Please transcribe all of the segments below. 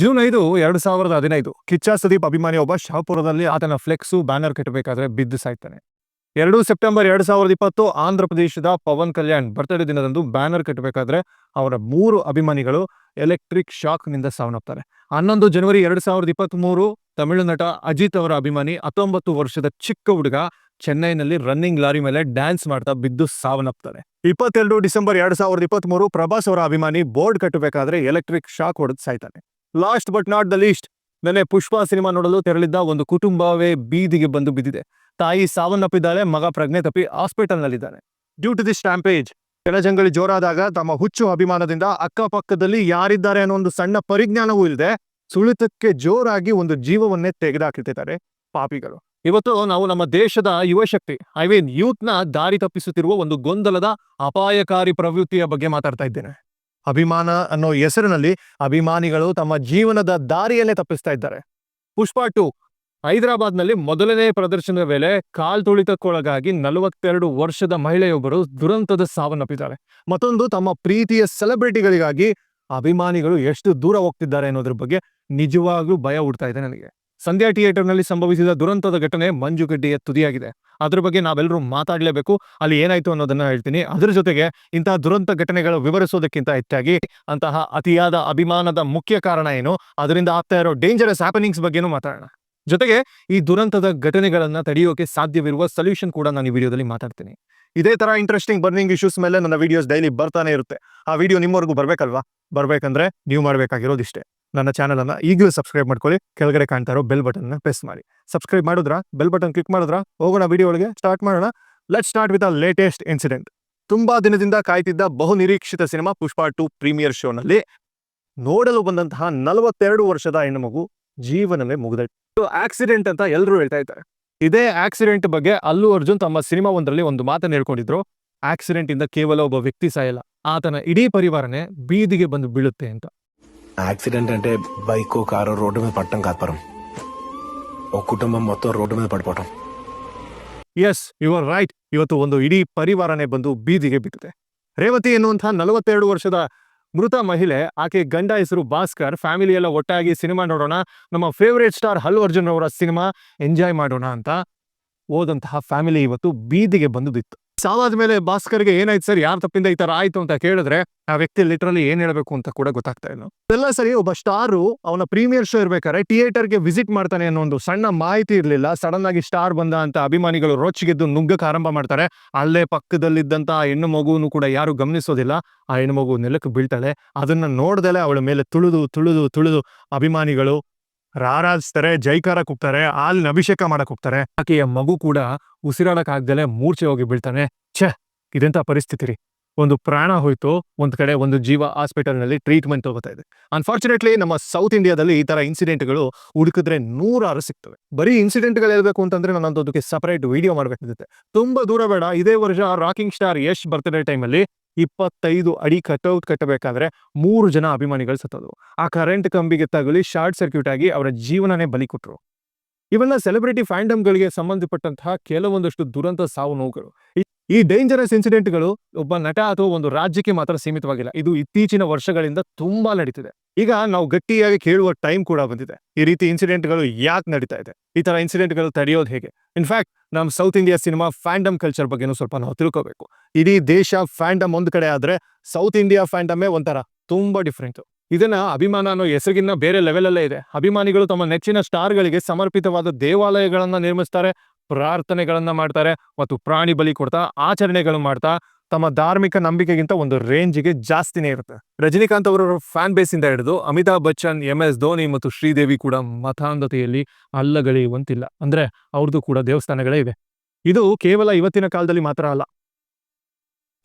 June ಐದು ಎರಡು ಸಾವಿರದ ಹದಿನೈದು ಕಿಚ್ಚ ಸುದೀಪ್ ಅಭಿಮಾನಿ ಒಬ್ಬ ಶಾಪುರದಲ್ಲಿ ಆತನ ಫ್ಲೆಕ್ಸು ಬ್ಯಾನರ್ ಕಟ್ಟಬೇಕಾದ್ರೆ ಬಿದ್ದು ಸಾಯ್ತಾನೆ. ಎರಡು ಸೆಪ್ಟೆಂಬರ್ ಎರಡು ಸಾವಿರದ ಇಪ್ಪತ್ತು ಆಂಧ್ರ ಪ್ರದೇಶದ ಪವನ್ ಕಲ್ಯಾಣ್ ಬರ್ತಡೇ ದಿನದಂದು ಬ್ಯಾನರ್ ಕಟ್ಟಬೇಕಾದ್ರೆ ಅವರ ಮೂರು ಅಭಿಮಾನಿಗಳು ಎಲೆಕ್ಟ್ರಿಕ್ ಶಾಕ್ನಿಂದ ಸಾವನ್ನಪ್ತಾರೆ. ಹನ್ನೊಂದು ಜನವರಿ ಎರಡು ಸಾವಿರದ ಇಪ್ಪತ್ತ್ ಮೂರು ತಮಿಳು ನಟ ಅಜಿತ್ ಅವರ ಅಭಿಮಾನಿ ಹತ್ತೊಂಬತ್ತು ವರ್ಷದ ಚಿಕ್ಕ ಹುಡುಗ ಚೆನ್ನೈನಲ್ಲಿ ರನ್ನಿಂಗ್ ಲಾರಿ ಮೇಲೆ ಡ್ಯಾನ್ಸ್ ಮಾಡ್ತಾ ಬಿದ್ದು ಸಾವನ್ನಪ್ತಾರೆ. ಇಪ್ಪತ್ತೆರಡು ಡಿಸೆಂಬರ್ ಎರಡ್ ಸಾವಿರದ ಇಪ್ಪತ್ತ್ ಮೂರು ಪ್ರಭಾಸ್ ಅವರ ಅಭಿಮಾನಿ ಬೋರ್ಡ್ ಕಟ್ಟಬೇಕಾದ್ರೆ ಎಲೆಕ್ಟ್ರಿಕ್ ಶಾಕ್ ಹೊಡೆದು ಸಾಯ್ತಾನೆ. Last but not the least ನೆನೆ ಪುಷ್ಪ ಸಿನಿಮಾ ನೋಡಲು ತೆರಳಿದ್ದ ಒಂದು ಕುಟುಂಬವೇ ಬೀದಿಗೆ ಬಂದು ಬಿದ್ದಿದೆ. ತಾಯಿ ಸಾವನ್ನಪ್ಪಿದ್ದಾಳೆ, ಮಗ ಪ್ರಜ್ಞೆ ತಪ್ಪಿ ಹಾಸ್ಪಿಟಲ್ನಲ್ಲಿದ್ದಾನೆ. ಡ್ಯೂ ಟು ದಿ ಸ್ಟ್ಯಾಂಪೇಜ್ ಕೆಳಜಂಗಲಿ ಜೋರಾದಾಗ ತಮ್ಮ ಹುಚ್ಚು ಅಭಿಮಾನದಿಂದ ಅಕ್ಕಪಕ್ಕದಲ್ಲಿ ಯಾರಿದ್ದಾರೆ ಅನ್ನೋ ಒಂದು ಸಣ್ಣ ಪರಿಜ್ಞಾನವೂ ಇಲ್ಲದೆ ಸುಳಿತಕ್ಕೆ ಜೋರಾಗಿ ಒಂದು ಜೀವವನ್ನೇ ತೆಗೆದುಹಾಕಿದ್ದಾರೆ ಪಾಪಿಗಳು. ಇವತ್ತು ನಾವು ನಮ್ಮ ದೇಶದ ಯುವಶಕ್ತಿ ಐ ಮೀನ್ನ ದಾರಿ ತಪ್ಪಿಸುತ್ತಿರುವ ಒಂದು ಗೊಂದಲದ ಅಪಾಯಕಾರಿ ಪ್ರವೃತ್ತಿಯ ಬಗ್ಗೆ ಮಾತಾಡ್ತಾ ಇದ್ದೇನೆ. ಅಭಿಮಾನ ಅನ್ನೋ ಹೆಸರಿನಲ್ಲಿ ಅಭಿಮಾನಿಗಳು ತಮ್ಮ ಜೀವನದ ದಾರಿಯಲ್ಲೇ ತಪ್ಪಿಸ್ತಾ ಇದ್ದಾರೆ. ಪುಷ್ಪ ಟು, ಹೈದರಾಬಾದ್ನಲ್ಲಿ ಮೊದಲನೇ ಪ್ರದರ್ಶನದ ವೇಳೆ ಕಾಲ್ ತುಳಿತಕ್ಕೊಳಗಾಗಿ ನಲವತ್ತೆರಡು ವರ್ಷದ ಮಹಿಳೆಯೊಬ್ಬರು ದುರಂತದ ಸಾವನ್ನಪ್ಪಿದ್ದಾರೆ. ಮತ್ತೊಂದು, ತಮ್ಮ ಪ್ರೀತಿಯ ಸೆಲೆಬ್ರಿಟಿಗಳಿಗಾಗಿ ಅಭಿಮಾನಿಗಳು ಎಷ್ಟು ದೂರ ಹೋಗ್ತಿದ್ದಾರೆ ಅನ್ನೋದ್ರ ಬಗ್ಗೆ ನಿಜವಾಗ್ಲೂ ಭಯ ಹುಡ್ತಾ ಇದೆ ನನಗೆ. ಸಂಧ್ಯಾ ಥಿಯೇಟರ್ನಲ್ಲಿ ಸಂಭವಿಸಿದ ದುರಂತದ ಘಟನೆ ಮಂಜುಗಡ್ಡೆಯ ತುದಿಯಾಗಿದೆ. ಅದ್ರ ಬಗ್ಗೆ ನಾವೆಲ್ಲರೂ ಮಾತಾಡಲೇಬೇಕು. ಅಲ್ಲಿ ಏನಾಯ್ತು ಅನ್ನೋದನ್ನ ಹೇಳ್ತೀನಿ. ಅದ್ರ ಜೊತೆಗೆ ಇಂತಹ ದುರಂತ ಘಟನೆಗಳು ವಿವರಿಸೋದಕ್ಕಿಂತ ಹೆಚ್ಚಾಗಿ ಅಂತಹ ಅತಿಯಾದ ಅಭಿಮಾನದ ಮುಖ್ಯ ಕಾರಣ ಏನು? ಅದರಿಂದ ಆಗ್ತಾ ಇರೋ ಡೇಂಜರಸ್ ಹ್ಯಾಪನಿಂಗ್ಸ್ ಬಗ್ಗೆನೂ ಮಾತಾಡೋಣ. ಜೊತೆಗೆ ಈ ದುರಂತದ ಘಟನೆಗಳನ್ನ ತಡೆಯೋಕೆ ಸಾಧ್ಯವಿರುವ ಸೊಲ್ಯೂಷನ್ ಕೂಡ ನಾನು ಈ ವಿಡಿಯೋದಲ್ಲಿ ಮಾತಾಡ್ತೀನಿ. ಇದೇ ತರ ಇಂಟ್ರೆಸ್ಟಿಂಗ್ ಬರ್ನಿಂಗ್ ಇಶ್ಯೂಸ್ ಮೇಲೆ ನನ್ನ ವಿಡಿಯೋಸ್ ಡೈಲಿ ಬರ್ತಾನೆ ಇರುತ್ತೆ. ಆ ವಿಡಿಯೋ ನಿಮ್ಮವರೆಗೂ ಬರ್ಬೇಕಲ್ವಾ? ಬರ್ಬೇಕಂದ್ರೆ ನೀವು ಮಾಡ್ಬೇಕಾಗಿರೋದಿಷ್ಟೇ. ನನ್ನ ಚಾನಲ್ ಅನ್ನ ಈಗಲೂ ಸಬ್ಸ್ಕ್ರೈಬ್ ಮಾಡ್ಕೊಳ್ಳಿ. ಕೆಳಗಡೆ ಕಾಣ್ತಾ ಇರೋ ಬೆಲ್ ಬಟನ್ನ ಪ್ರೆಸ್ ಮಾಡಿ. ಸಬ್ಸ್ಕ್ರೈಬ್ ಮಾಡಿದ್ರ? ಬೆಲ್ ಬಟನ್ ಕ್ಲಿಕ್ ಮಾಡಿದ್ರ? ಹೋಗೋಣ ವಿಡಿಯೋ ಒಳಗೆ. ಸ್ಟಾರ್ಟ್ ಮಾಡೋಣ. Let start with a latest incident ತುಂಬಾ ದಿನದಿಂದ ಕಾಯ್ತಿದ್ದ ಬಹು ನಿರೀಕ್ಷಿತ ಸಿನಿಮಾ ಪುಷ್ಪ ಟು ಪ್ರೀಮಿಯರ್ ಶೋನಲ್ಲಿ ನೋಡಲು ಬಂದಂತಹ ನಲವತ್ತೆರಡು ವರ್ಷದ ಹೆಣ್ಣುಮಗು ಜೀವನವೇ ಮುಗಿದ ಆಕ್ಸಿಡೆಂಟ್ ಅಂತ ಎಲ್ಲರೂ ಹೇಳ್ತಾ ಇದ್ದಾರೆ. ಇದೇ ಆಕ್ಸಿಡೆಂಟ್ ಬಗ್ಗೆ ಅಲ್ಲು ಅರ್ಜುನ್ ತಮ್ಮ ಸಿನಿಮಾ ಒಂದರಲ್ಲಿ ಒಂದು ಮಾತನ್ನು ಹೇಳ್ಕೊಂಡಿದ್ರು. ಆಕ್ಸಿಡೆಂಟ್ ಇಂದ ಕೇವಲ ಒಬ್ಬ ವ್ಯಕ್ತಿ ಸಾಯಲ್ಲ. ಆತನ ಇಡೀ ಪರಿವಾರನೇ ಬೀದಿಗೆ ಬಂದು ಬೀಳುತ್ತೆ ಅಂತ. యాక్సిడెంట్ అంటే బైక్ కారు రోడ్డు మీద పడటం కాదు పరం ఒక కుటుంబం మొత్తం రోడ్డు మీద పడిపోవటం ಎಸ್ ಯು ಆರ್ ರೈಟ್ ಇವತ್ತು ಒಂದು ಇಡೀ ಪರಿವಾರನೇ ಬಂದು ಬೀದಿಗೆ ಬಿದ್ದಿದೆ ರೇವತಿ ಎನ್ನುವಂತಹ ನಲವತ್ತೆರಡು ವರ್ಷದ ಮೃತ ಮಹಿಳೆ ಆಕೆ ಗಂಡ ಹೆಸರು ಭಾಸ್ಕರ್ ಫ್ಯಾಮಿಲಿ ಎಲ್ಲ ಒಟ್ಟಾಗಿ ಸಿನಿಮಾ ನೋಡೋಣ ನಮ್ಮ ಫೇವರೇಟ್ ಸ್ಟಾರ್ ಹಲ್ಲು ಅರ್ಜುನ್ ಅವರ ಸಿನಿಮಾ ಎಂಜಾಯ್ ಮಾಡೋಣ ಅಂತ ಹೋದಂತಹ ಫ್ಯಾಮಿಲಿ ಇವತ್ತು ಬೀದಿಗೆ ಬಂದು ಬಿತ್ತು ಸಾವಾದ ಮೇಲೆ ಭಾಸ್ಕರ್ಗೆ ಏನಾಯ್ತು ಸರ್? ಯಾರ ತಪ್ಪಿಂದ ಈ ತರ ಆಯ್ತು ಅಂತ ಕೇಳಿದ್ರೆ ಆ ವ್ಯಕ್ತಿ ಲಿಟ್ರಲಿ ಏನ್ ಹೇಳ್ಬೇಕು ಅಂತ ಕೂಡ ಗೊತ್ತಾಗ್ತಾ ಇಲ್ಲ. ಎಲ್ಲ ಸರಿ, ಒಬ್ಬ ಸ್ಟಾರು ಅವನ ಪ್ರೀಮಿಯರ್ ಶೋ ಇರ್ಬೇಕಾದ್ರೆ ಥಿಯೇಟರ್ಗೆ ವಿಸಿಟ್ ಮಾಡ್ತಾನೆ ಅನ್ನೋ ಒಂದು ಸಣ್ಣ ಮಾಹಿತಿ ಇರಲಿಲ್ಲ. ಸಡನ್ ಆಗಿ ಸ್ಟಾರ್ ಬಂದ ಅಂತ ಅಭಿಮಾನಿಗಳು ರೋಚಿಗೆದ್ದು ನುಗ್ಗಕ್ಕೆ ಆರಂಭ ಮಾಡ್ತಾರೆ. ಅಲ್ಲೇ ಪಕ್ಕದಲ್ಲಿದ್ದಂತ ಹೆಣ್ಣು ಮಗುವನ್ನು ಕೂಡ ಯಾರು ಗಮನಿಸೋದಿಲ್ಲ. ಆ ಹೆಣ್ಣು ಮಗು ನೆಲಕ್ಕೆ ಬೀಳ್ತಾಳೆ. ಅದನ್ನ ನೋಡ್ದಲೆ ಅವಳ ಮೇಲೆ ತುಳಿದು ತುಳಿದು ತುಳಿದು ಅಭಿಮಾನಿಗಳು ರಾರಾಜಿಸ್ತಾರೆ ಜೈಕಾರ ಕೂಗ್ತಾರೆ ಹಾಲಿನ ಅಭಿಷೇಕ ಮಾಡಕ್ ಹೋಗ್ತಾರೆ. ಆಕೆಯ ಮಗು ಕೂಡ ಉಸಿರಾಡಕ್ ಆಗ್ದಲೆ ಮೂರ್ಛೆ ಹೋಗಿ ಬೀಳ್ತಾನೆ. ಛೆ, ಇದೆಂತ ಪರಿಸ್ಥಿತಿ ರೀ. ಒಂದು ಪ್ರಾಣ ಹೋಯ್ತು, ಒಂದ್ ಕಡೆ ಒಂದು ಜೀವ ಹಾಸ್ಪಿಟಲ್ನಲ್ಲಿ ಟ್ರೀಟ್ಮೆಂಟ್ ತಗೋತಾ ಇದೆ. ಅನ್ಫಾರ್ಚುನೇಟ್ಲಿ ನಮ್ಮ ಸೌತ್ ಇಂಡಿಯಾದಲ್ಲಿ ಈ ತರ ಇನ್ಸಿಡೆಂಟ್ಗಳು ಹುಡುಕಿದ್ರೆ ನೂರಾರು ಸಿಗ್ತವೆ. ಬರೀ ಇನ್ಸಿಡೆಂಟ್ಗಳು ಹೇಳ್ಬೇಕು ಅಂತಂದ್ರೆ ನಾನು ಅದಕ್ಕೆ ಸಪರೇಟ್ ವಿಡಿಯೋ ಮಾಡ್ಬೇಕಾಗುತ್ತೆ ತುಂಬಾ ದೂರ ಬೇಡ. ಇದೇ ವರ್ಷ ರಾಕಿಂಗ್ ಸ್ಟಾರ್ ಯಶ್ ಬರ್ತ್ಡೇ ಟೈಮಲ್ಲಿ ಇಪ್ಪತ್ತೈದು ಅಡಿ ಕಟೌಟ್ ಕಟ್ಟಬೇಕಾದ್ರೆ ಮೂರು ಜನ ಅಭಿಮಾನಿಗಳು ಸತ್ತದು ಆ ಕರೆಂಟ್ ಕಂಬಿಗೆ ತಗುಲಿ ಶಾರ್ಟ್ ಸರ್ಕ್ಯೂಟ್ ಆಗಿ ಅವರ ಜೀವನನೇ ಬಲಿ ಕೊಟ್ಟರು ಇವೆಲ್ಲ ಸೆಲೆಬ್ರಿಟಿ ಫ್ಯಾಂಡಮ್ಗಳಿಗೆ ಸಂಬಂಧಪಟ್ಟಂತಹ ಕೆಲವೊಂದಷ್ಟು ದುರಂತ ಸಾವು ನೋವುಗಳು. ಈ- ಡೇಂಜರಸ್ ಇನ್ಸಿಡೆಂಟ್ಗಳು ಒಬ್ಬ ನಟ ಅಥವಾ ಒಂದು ರಾಜ್ಯಕ್ಕೆ ಮಾತ್ರ ಸೀಮಿತವಾಗಿಲ್ಲ. ಇದು ಇತ್ತೀಚಿನ ವರ್ಷಗಳಿಂದ ತುಂಬಾ ನಡೀತಿದೆ. ಈಗ ನಾವು ಗಟ್ಟಿಯಾಗಿ ಕೇಳುವ ಟೈಮ್ ಕೂಡ ಬಂದಿದೆ. ಈ ರೀತಿ ಇನ್ಸಿಡೆಂಟ್ಗಳು ಯಾಕೆ ನಡೀತಾ ಇದೆ? ಈ ತರ ಇನ್ಸಿಡೆಂಟ್ಗಳು ತಡೆಯೋದು ಹೇಗೆ? ಇನ್ಫ್ಯಾಕ್ಟ್ ನಮ್ಮ south India cinema fandom culture ಬಗ್ಗೆನೂ ಸ್ವಲ್ಪ ನಾವು ತಿಳ್ಕೋಬೇಕು. ಇಡೀ ದೇಶ ಫ್ಯಾಂಡಮ್ ಒಂದ್ ಕಡೆ ಆದ್ರೆ ಸೌತ್ ಇಂಡಿಯಾ ಫ್ಯಾಂಡಮೇ ಒಂಥರ, ತುಂಬಾ ಡಿಫ್ರೆಂಟ್ ಇದನ್ನ ಅಭಿಮಾನ ಅನ್ನೋ ಹೆಸರಿಗಿನ್ನ ಬೇರೆ ಲೆವೆಲ್ ಅಲ್ಲೇ ಇದೆ. ಅಭಿಮಾನಿಗಳು ತಮ್ಮ ನೆಚ್ಚಿನ ಸ್ಟಾರ್ಗಳಿಗೆ ಸಮರ್ಪಿತವಾದ ದೇವಾಲಯಗಳನ್ನ ನಿರ್ಮಿಸ್ತಾರೆ, ಪ್ರಾರ್ಥನೆಗಳನ್ನ ಮಾಡ್ತಾರೆ ಮತ್ತು ಪ್ರಾಣಿ ಬಲಿ ಕೊಡ್ತಾ ಆಚರಣೆಗಳು ಮಾಡ್ತಾ ತಮ್ಮ ಧಾರ್ಮಿಕ ನಂಬಿಕೆಗಿಂತ ಒಂದು ರೇಂಜ್ಗೆ ಜಾಸ್ತಿನೇ ಇರುತ್ತೆ. ರಜನಿಕಾಂತ್ ಅವರ ಫ್ಯಾನ್ ಬೇಸ್ ಇಂದ ಹಿಡಿದು ಅಮಿತಾಬ್ ಬಚ್ಚನ್ ಎಂ ಎಸ್ ಧೋನಿ ಮತ್ತು ಶ್ರೀದೇವಿ ಕೂಡ ಮತಾಂಧತೆಯಲ್ಲಿ ಅಲ್ಲಗಳೆಯುವಂತಿಲ್ಲ. ಅಂದ್ರೆ ಅವ್ರದ್ದು ಕೂಡ ದೇವಸ್ಥಾನಗಳೇ ಇದೆ ಇದು ಕೇವಲ ಇವತ್ತಿನ ಕಾಲದಲ್ಲಿ ಮಾತ್ರ ಅಲ್ಲ.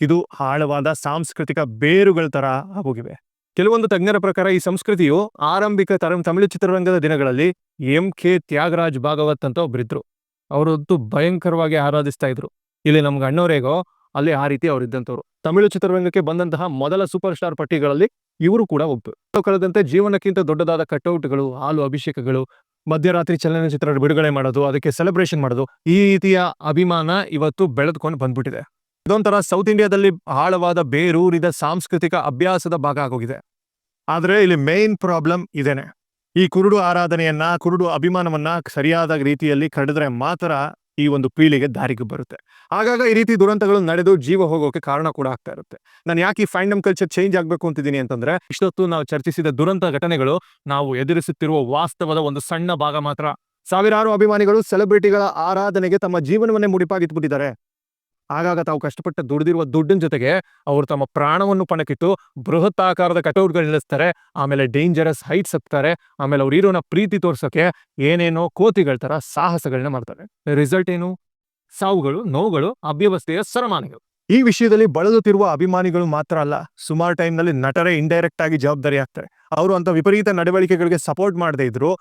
ಇದು ಆಳವಾದ ಸಾಂಸ್ಕೃತಿಕ ಬೇರುಗಳ ತರ ಆಗೋಗಿವೆ. ಕೆಲವೊಂದು ತಜ್ಞರ ಪ್ರಕಾರ ಈ ಸಂಸ್ಕೃತಿಯು ಆರಂಭಿಕ ತರ, ತಮಿಳು ಚಿತ್ರರಂಗದ ದಿನಗಳಲ್ಲಿ ಎಂ ಕೆ ತ್ಯಾಗರಾಜ್ ಭಾಗವತ್ ಅಂತ ಒಬ್ಬರಿದ್ರು ಅವರದ್ದು ಭಯಂಕರವಾಗಿ ಆರಾಧಿಸ್ತಾ ಇದ್ರು. ಇಲ್ಲಿ ನಮ್ಗೆ ಅಣ್ಣವರೇಗೋ ಅಲ್ಲಿ ಆ ರೀತಿ ಅವರು ಇದ್ದಂಥವ್ರು. ತಮಿಳು ಚಿತ್ರರಂಗಕ್ಕೆ ಬಂದಂತಹ ಮೊದಲ ಸೂಪರ್ ಸ್ಟಾರ್ ಪಟ್ಟಿಗಳಲ್ಲಿ ಇವರು ಕೂಡ ಒಬ್ಬರು ಕಳೆದಂತೆ ಜೀವನಕ್ಕಿಂತ ದೊಡ್ಡದಾದ ಕಟ್ಔಟ್ಗಳು ಹಾಲು ಅಭಿಷೇಕಗಳು, ಮಧ್ಯರಾತ್ರಿ ಚಲನಚಿತ್ರ ಬಿಡುಗಡೆ ಮಾಡೋದು, ಅದಕ್ಕೆ ಸೆಲೆಬ್ರೇಷನ್ ಮಾಡೋದು, ಈ ರೀತಿಯ ಅಭಿಮಾನ ಇವತ್ತು ಬೆಳೆದುಕೊಂಡು ಬಂದ್ಬಿಟ್ಟಿದೆ. ಇದೊಂಥರ ಸೌತ್ ಇಂಡಿಯಾದಲ್ಲಿ ಆಳವಾದ ಬೇರೂರಿದ ಸಾಂಸ್ಕೃತಿಕ ಅಭ್ಯಾಸದ ಭಾಗ ಆಗೋಗಿದೆ. ಆದರೆ ಇಲ್ಲಿ ಮೇನ್ ಪ್ರಾಬ್ಲಮ್ ಇದೇನೆ. ಈ ಕುರುಡು ಆರಾಧನೆಯನ್ನ, ಕುರುಡು ಅಭಿಮಾನವನ್ನ ಸರಿಯಾದ ರೀತಿಯಲ್ಲಿ ಕಡಿದ್ರೆ ಮಾತ್ರ ಈ ಒಂದು ಪೀಳಿಗೆ ದಾರಿಗೆ ಬರುತ್ತೆ. ಆಗಾಗ ಈ ರೀತಿ ದುರಂತಗಳು ನಡೆದು ಜೀವ ಹೋಗೋಕೆ ಕಾರಣ ಕೂಡ ಆಗ್ತಾ ಇರುತ್ತೆ. ನಾನು ಯಾಕೆ ಈ ಫೈಂಡಮ್ ಕಲ್ಚರ್ ಚೇಂಜ್ ಆಗಬೇಕು ಅಂತಿದ್ದೀನಿ ಅಂತಂದ್ರೆ, ಇಷ್ಟೊತ್ತು ನಾವು ಚರ್ಚಿಸಿದ ದುರಂತ ಘಟನೆಗಳು ನಾವು ಎದುರಿಸುತ್ತಿರುವ ವಾಸ್ತವದ ಒಂದು ಸಣ್ಣ ಭಾಗ ಮಾತ್ರ. ಸಾವಿರಾರು ಅಭಿಮಾನಿಗಳು ಸೆಲೆಬ್ರಿಟಿಗಳ ಆರಾಧನೆಗೆ ತಮ್ಮ ಜೀವನವನ್ನೇ ಮುಡಿಪಾಗಿಟ್ಬಿಟ್ಟಿದ್ದಾರೆ. ಆಗಾಗ ತಾವು ಕಷ್ಟಪಟ್ಟು ದುಡಿದಿರುವ ದುಡ್ಡಿನ ಜೊತೆಗೆ ಅವರು ತಮ್ಮ ಪ್ರಾಣವನ್ನು ಪಣಕ್ಕಿಟ್ಟು ಬೃಹತ್ ಆಕಾರದ ಕಟೌಟ್ಗಳು ನಿಲ್ಲಿಸ್ತಾರೆ. ಆಮೇಲೆ ಡೇಂಜರಸ್ ಹೈಟ್ಸ್ ಹತ್ತಾರೆ. ಆಮೇಲೆ ಅವ್ರ ಇರೋನ ಪ್ರೀತಿ ತೋರ್ಸೋಕೆ ಏನೇನೋ ಕೋತಿಗಳ ತರ ಸಾಹಸಗಳನ್ನ ಮಾಡ್ತಾರೆ. ರಿಸಲ್ಟ್ ಏನು? ಸಾವುಗಳು, ನೋವುಗಳು, ಅವ್ಯವಸ್ಥೆಯ ಸರಮಾನಗಳು. ಈ ವಿಷಯದಲ್ಲಿ ಬಳಲುತ್ತಿರುವ ಅಭಿಮಾನಿಗಳು ಮಾತ್ರ ಅಲ್ಲ, ಸುಮಾರು ಟೈಮ್ನಲ್ಲಿ ನಟರೇ ಇಂಡೈರೆಕ್ಟ್ ಆಗಿ ಜವಾಬ್ದಾರಿ ಆಗ್ತಾರೆ ಅವರು ಅಂತ ವಿಪರೀತ ನಡವಳಿಕೆಗಳಿಗೆ ಸಪೋರ್ಟ್ ಮಾಡದೇ ಇದ್ರು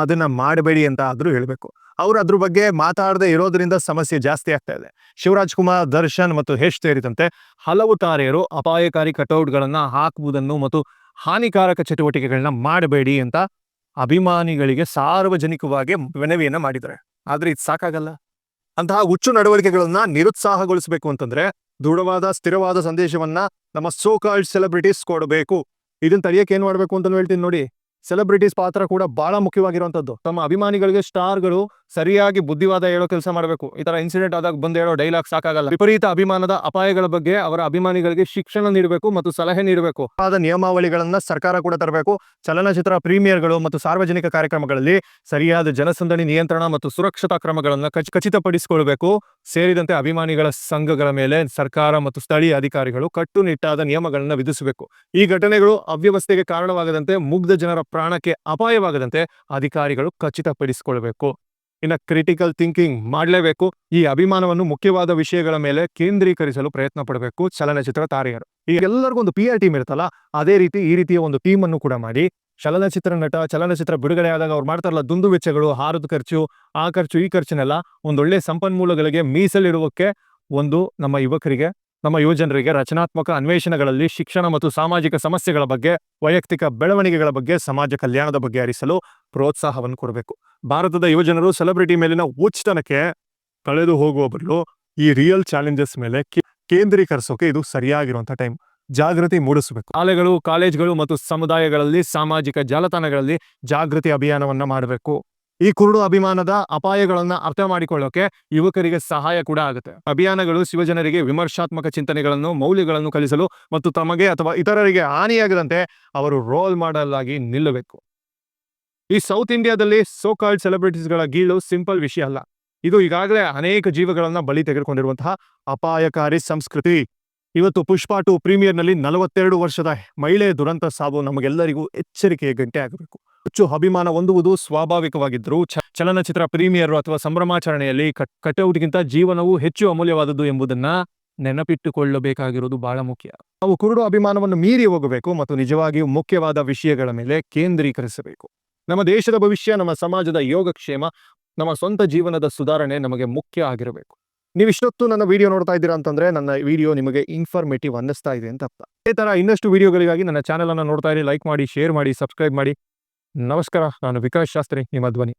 ಅದನ್ನ ಮಾಡಬೇಡಿ ಅಂತ ಆದ್ರೂ ಹೇಳ್ಬೇಕು. ಅವ್ರು ಅದ್ರ ಬಗ್ಗೆ ಮಾತಾಡದೆ ಇರೋದ್ರಿಂದ ಸಮಸ್ಯೆ ಜಾಸ್ತಿ ಆಗ್ತಾ ಇದೆ. ಶಿವರಾಜ್ ಕುಮಾರ್, ದರ್ಶನ್ ಮತ್ತು ಹೆಚ್ ಸೇರಿದಂತೆ ಹಲವು ತಾರೆಯರು ಅಪಾಯಕಾರಿ ಕಟೌಟ್ಗಳನ್ನ ಹಾಕುವುದನ್ನು ಮತ್ತು ಹಾನಿಕಾರಕ ಚಟುವಟಿಕೆಗಳನ್ನ ಮಾಡಬೇಡಿ ಅಂತ ಅಭಿಮಾನಿಗಳಿಗೆ ಸಾರ್ವಜನಿಕವಾಗಿ ಮನವಿಯನ್ನ ಮಾಡಿದ್ದಾರೆ. ಆದ್ರೆ ಇದು ಸಾಕಾಗಲ್ಲ. ಅಂತಹ ಹುಚ್ಚು ನಡವಳಿಕೆಗಳನ್ನ ನಿರುತ್ಸಾಹಗೊಳಿಸಬೇಕು ಅಂತಂದ್ರೆ ದೃಢವಾದ, ಸ್ಥಿರವಾದ ಸಂದೇಶವನ್ನ ನಮ್ಮ ಸೋಕಾಲ್ಡ್ ಸೆಲೆಬ್ರಿಟೀಸ್ ಕೊಡಬೇಕು. ಇದನ್ನ ತಡೆಯಕ್ಕೆ ಏನ್ ಮಾಡ್ಬೇಕು ಅಂತ ಹೇಳ್ತೀನಿ ನೋಡಿ. ಸೆಲೆಬ್ರಿಟೀಸ್ ಪಾತ್ರ ಕೂಡ ಬಹಳ ಮುಖ್ಯವಾಗಿರುವಂತದ್ದು. ತಮ್ಮ ಅಭಿಮಾನಿಗಳಿಗೆ ಸ್ಟಾರ್ಗಳು ಸರಿಯಾಗಿ ಬುದ್ಧಿವಾದ ಹೇಳೋ ಕೆಲಸ ಮಾಡಬೇಕು. ಈ ತರ ಇನ್ಸಿಡೆಂಟ್ ಆದಾಗ ಬಂದು ಹೇಳೋ ಡೈಲಾಗ್ ಸಾಕಾಗಲ್ಲ. ವಿಪರೀತ ಅಭಿಮಾನದ ಅಪಾಯಗಳ ಬಗ್ಗೆ ಅವರ ಅಭಿಮಾನಿಗಳಿಗೆ ಶಿಕ್ಷಣ ನೀಡಬೇಕು ಮತ್ತು ಸಲಹೆ ನೀಡಬೇಕು. ಆದ ನಿಯಮಾವಳಿಗಳನ್ನ ಸರ್ಕಾರ ಕೂಡ ತರಬೇಕು. ಚಲನಚಿತ್ರ ಪ್ರೀಮಿಯರ್ಗಳು ಮತ್ತು ಸಾರ್ವಜನಿಕ ಕಾರ್ಯಕ್ರಮಗಳಲ್ಲಿ ಸರಿಯಾದ ಜನಸಂದಣಿ ನಿಯಂತ್ರಣ ಮತ್ತು ಸುರಕ್ಷತಾ ಕ್ರಮಗಳನ್ನು ಖಚ್- ಖಚಿತಪಡಿಸಿಕೊಳ್ಬೇಕು ಸೇರಿದಂತೆ ಅಭಿಮಾನಿಗಳ ಸಂಘಗಳ ಮೇಲೆ ಸರ್ಕಾರ ಮತ್ತು ಸ್ಥಳೀಯ ಅಧಿಕಾರಿಗಳು ಕಟ್ಟುನಿಟ್ಟಾದ ನಿಯಮಗಳನ್ನು ವಿಧಿಸಬೇಕು. ಈ ಘಟನೆಗಳು ಅವ್ಯವಸ್ಥೆಗೆ ಕಾರಣವಾಗದಂತೆ ಮುಗ್ಧ ಜನರ ಪ್ರಾಣಕ್ಕೆ ಅಪಾಯವಾಗದಂತೆ ಅಧಿಕಾರಿಗಳು ಖಚಿತಪಡಿಸಿಕೊಳ್ಬೇಕು ಇನ್ನ ಕ್ರಿಟಿಕಲ್ ಥಿಂಕಿಂಗ್ ಮಾಡಲೇಬೇಕು. ಈ ಅಭಿಮಾನವನ್ನು ಮುಖ್ಯವಾದ ವಿಷಯಗಳ ಮೇಲೆ ಕೇಂದ್ರೀಕರಿಸಲು ಪ್ರಯತ್ನ ಪಡಬೇಕು ಚಲನಚಿತ್ರ ತಾರೆಯರು. ಈಗ ಎಲ್ಲರಿಗೂ ಒಂದು ಪಿ ಆರ್ ಟೀಮ್ ಇರುತ್ತಲ್ಲ, ಅದೇ ರೀತಿ ಈ ರೀತಿಯ ಒಂದು ಟೀಮ್ ಅನ್ನು ಕೂಡ ಮಾಡಿ. ಚಲನಚಿತ್ರ ನಟ, ಚಲನಚಿತ್ರ ಬಿಡುಗಡೆ ಆದಾಗ ಅವ್ರು ಮಾಡ್ತಾರಲ್ಲ ದುಂದು ವೆಚ್ಚಗಳು, ಹಾರದ ಖರ್ಚು, ಆ ಖರ್ಚು, ಈ ಖರ್ಚನ್ನೆಲ್ಲ ಒಂದೊಳ್ಳೆ ಸಂಪನ್ಮೂಲಗಳಿಗೆ ಮೀಸಲಿಡುವಕ್ಕೆ ಒಂದು ನಮ್ಮ ಯುವಕರಿಗೆ, ನಮ್ಮ ಯುವಜನರಿಗೆ ರಚನಾತ್ಮಕ ಅನ್ವೇಷಣೆಗಳಲ್ಲಿ ಶಿಕ್ಷಣ ಮತ್ತು ಸಾಮಾಜಿಕ ಸಮಸ್ಯೆಗಳ ಬಗ್ಗೆ, ವೈಯಕ್ತಿಕ ಬೆಳವಣಿಗೆಗಳ ಬಗ್ಗೆ, ಸಮಾಜ ಕಲ್ಯಾಣದ ಬಗ್ಗೆ ಹರಿಸಲು ಪ್ರೋತ್ಸಾಹವನ್ನು ಕೊಡಬೇಕು. ಭಾರತದ ಯುವಜನರು ಸೆಲೆಬ್ರಿಟಿ ಮೇಲಿನ ಉಚ್ಚತನಕ್ಕೆ ಕಳೆದು ಹೋಗುವ ಬದಲು ಈ ರಿಯಲ್ ಚಾಲೆಂಜಸ್ ಮೇಲೆ ಕೇಂದ್ರೀಕರಿಸೋಕೆ ಇದು ಸರಿಯಾಗಿರುವಂತಹ ಟೈಮ್ ಜಾಗೃತಿ ಮೂಡಿಸಬೇಕು. ಶಾಲೆಗಳು, ಕಾಲೇಜ್ಗಳು ಮತ್ತು ಸಮುದಾಯಗಳಲ್ಲಿ ಸಾಮಾಜಿಕ ಜಾಲತಾಣಗಳಲ್ಲಿ ಜಾಗೃತಿ ಅಭಿಯಾನವನ್ನ ಮಾಡಬೇಕು. ಈ ಕುರುಡು ಅಭಿಮಾನದ ಅಪಾಯಗಳನ್ನ ಅರ್ಥ ಮಾಡಿಕೊಳ್ಳೋಕೆ ಯುವಕರಿಗೆ ಸಹಾಯ ಕೂಡ ಆಗುತ್ತೆ. ಅಭಿಯಾನಗಳು ಶಿವಜನರಿಗೆ ವಿಮರ್ಶಾತ್ಮಕ ಚಿಂತನೆಗಳನ್ನು, ಮೌಲ್ಯಗಳನ್ನು ಕಲಿಸಲು ಮತ್ತು ತಮಗೆ ಅಥವಾ ಇತರರಿಗೆ ಹಾನಿಯಾಗದಂತೆ ಅವರು ರೋಲ್ ಮಾಡಲ್ ಆಗಿ ನಿಲ್ಲಬೇಕು. ಈ ಸೌತ್ ಇಂಡಿಯಾದಲ್ಲಿ ಸೋಕಾಲ್ಡ್ ಸೆಲೆಬ್ರಿಟೀಸ್ಗಳ ಗೀಳು ಸಿಂಪಲ್ ವಿಷಯ ಅಲ್ಲ. ಇದು ಈಗಾಗಲೇ ಅನೇಕ ಜೀವಗಳನ್ನ ಬಲಿ ತೆಗೆದುಕೊಂಡಿರುವಂತಹ ಅಪಾಯಕಾರಿ ಸಂಸ್ಕೃತಿ. ಇವತ್ತು ಪುಷ್ಪ ಟು ಪ್ರೀಮಿಯರ್ನಲ್ಲಿ ನಲವತ್ತೆರಡು ವರ್ಷದ ಮಹಿಳೆ ದುರಂತ ಸಾವು ನಮಗೆಲ್ಲರಿಗೂ ಎಚ್ಚರಿಕೆಯ ಗಂಟೆ ಆಗಬೇಕು. ಹೆಚ್ಚು ಅಭಿಮಾನ ಹೊಂದುವುದು ಸ್ವಾಭಾವಿಕವಾಗಿದ್ದರೂ ಚಲನಚಿತ್ರ ಪ್ರೀಮಿಯರ್ ಅಥವಾ ಸಂಭ್ರಮಾಚರಣೆಯಲ್ಲಿ ಕಟ್ ಕಟೌಟ್ಗಿಂತ ಜೀವನವು ಹೆಚ್ಚು ಅಮೂಲ್ಯವಾದದ್ದು ಎಂಬುದನ್ನ ನೆನಪಿಟ್ಟುಕೊಳ್ಳಬೇಕಾಗಿರೋದು ಬಹಳ ಮುಖ್ಯ. ನಾವು ಕುರುಡು ಅಭಿಮಾನವನ್ನು ಮೀರಿ ಹೋಗಬೇಕು ಮತ್ತು ನಿಜವಾಗಿಯೂ ಮುಖ್ಯವಾದ ವಿಷಯಗಳ ಮೇಲೆ ಕೇಂದ್ರೀಕರಿಸಬೇಕು. ನಮ್ಮ ದೇಶದ ಭವಿಷ್ಯ, ನಮ್ಮ ಸಮಾಜದ ಯೋಗಕ್ಷೇಮ, ನಮ್ಮ ಸ್ವಂತ ಜೀವನದ ಸುಧಾರಣೆ ನಮಗೆ ಮುಖ್ಯ ಆಗಿರಬೇಕು. ನೀವು ಇಷ್ಟೊತ್ತು ನನ್ನ ವಿಡಿಯೋ ನೋಡ್ತಾ ಇದ್ದೀರಾ ಅಂತಂದ್ರೆ ನನ್ನ ವಿಡಿಯೋ ನಿಮಗೆ ಇನ್ಫಾರ್ಮೇಟಿವ್ ಅನ್ನಿಸ್ತಾ ಇದೆ ಅಂತ ಅರ್ಥ. ಇದೇ ತರ ಇನ್ನಷ್ಟು ವಿಡಿಯೋಗಳಿಗಾಗಿ ನನ್ನ ಚಾನೆಲ್ ಅನ್ನು ನೋಡ್ತಾ ಇರಿ ಲೈಕ್ ಮಾಡಿ ಶೇರ್ ಮಾಡಿ ಸಬ್ಸ್ಕ್ರೈಬ್ ಮಾಡಿ. ನಮಸ್ಕಾರ, ನಾನು ವಿಕಾಸ್ ಶಾಸ್ತ್ರಿ, ನಿಮ್ಮ ಧ್ವನಿ.